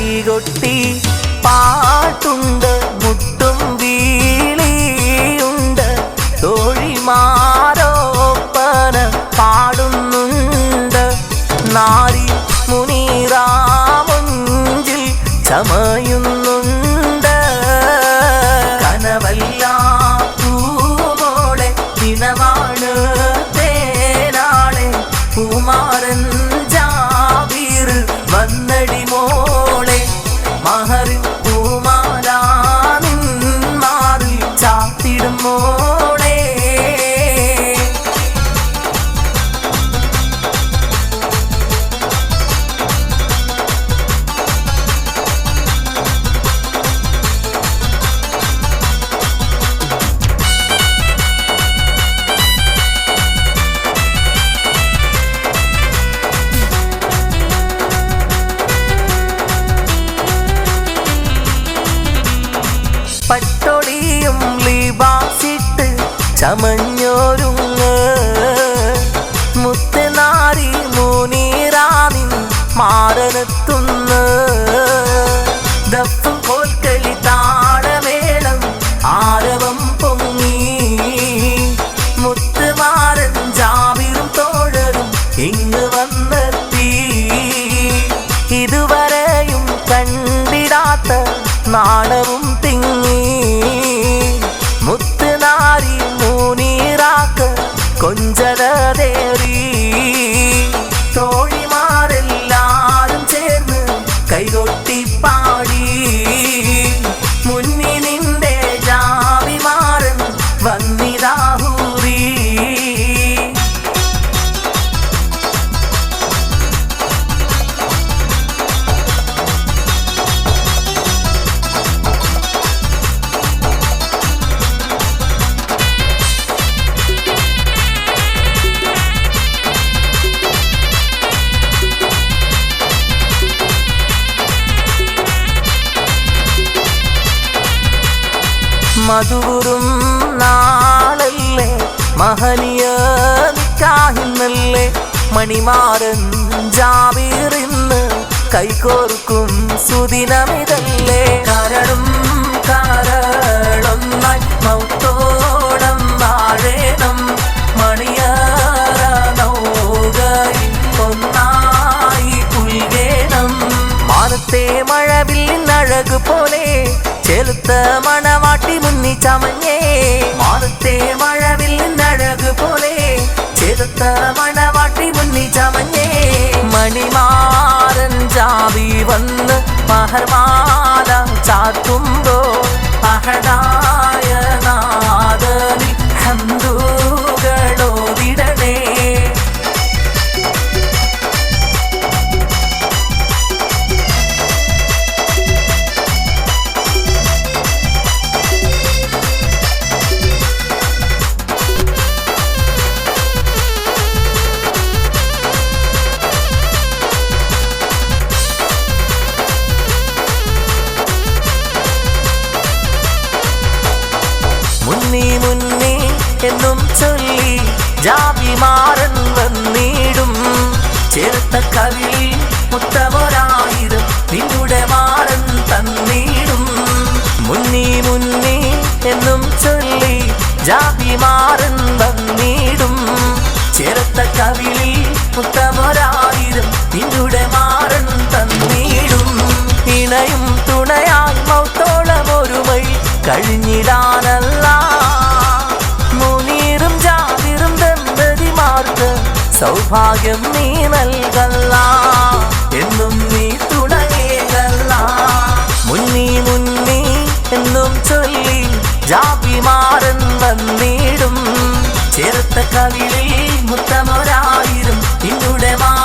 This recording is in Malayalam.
കൈകൊട്ടി പാട്ടുണ്ട് മുട്ടും വീളിയുണ്ട്. തോഴിമാരോപ്പന പാടുന്നുണ്ട്. നാരി മുനീറാമുഞ്ചിൽ ചമയുന്നുണ്ട്. കനവല്ല പൂമോളെ ദിനമാണ് പട്ടൊടിയും ലീബാസിട്ട് ചമഞ്ഞോരുങ്ങ്. കൊഞ്ചലേറി തോഴിമാരെല്ലാരും ചേർന്ന് കൈകൊട്ടി പാടി. മധുറും നാളല്ലേ? മഹനീയ നിക്കാഹിന്നല്ലേ? മണിമാരൻ ജാവീറിന്ന് കൈകോർക്കും ചെലുത്ത മണവാട്ടി മുന്നി ചമഞ്ഞേ മാനത്തെ മഴവില്ലിനഴക് പോലെ ചെലുത്ത മണവാട്ടി മുന്നി ചമഞ്ഞേ മണിമാരൻ ജാവി വന്ന് മഹർമാല ചാത്തുമ്പോ അഹടായ നാദനി മുന്നി മുന്നേ എന്നും ചൊല്ലി ജാതിമാരൻ വന്നിടും. ചേർത്ത കവിളിൽ മുത്തമൊരായിരം നിന്നുടെ മാറൻ തന്നിടും. മുന്നി മുന്നി എന്നും ചൊല്ലി ജാതിമാരൻ വന്നിടും. ചേർത്ത കവിളിൽ മുത്തമൊരായിരം നിന്നുടെ മാറൻ തന്നിടും. ഇണയും തുണയായി മൗത്തോളം ഒരുമൈ കഴിഞ്ഞിടാനല്ല സൗഭാഗ്യം നീ നൽകല്ല. എന്നും നീ തുടങ്ങിയതല്ല മുന്നി മുന്നി എന്നും ചൊല്ലി ജാതിമാരൻ വന്നിടും. ചേർത്ത കവിളിൽ മുത്തമൊരായിരം. നിന്നുടെ മാറൻ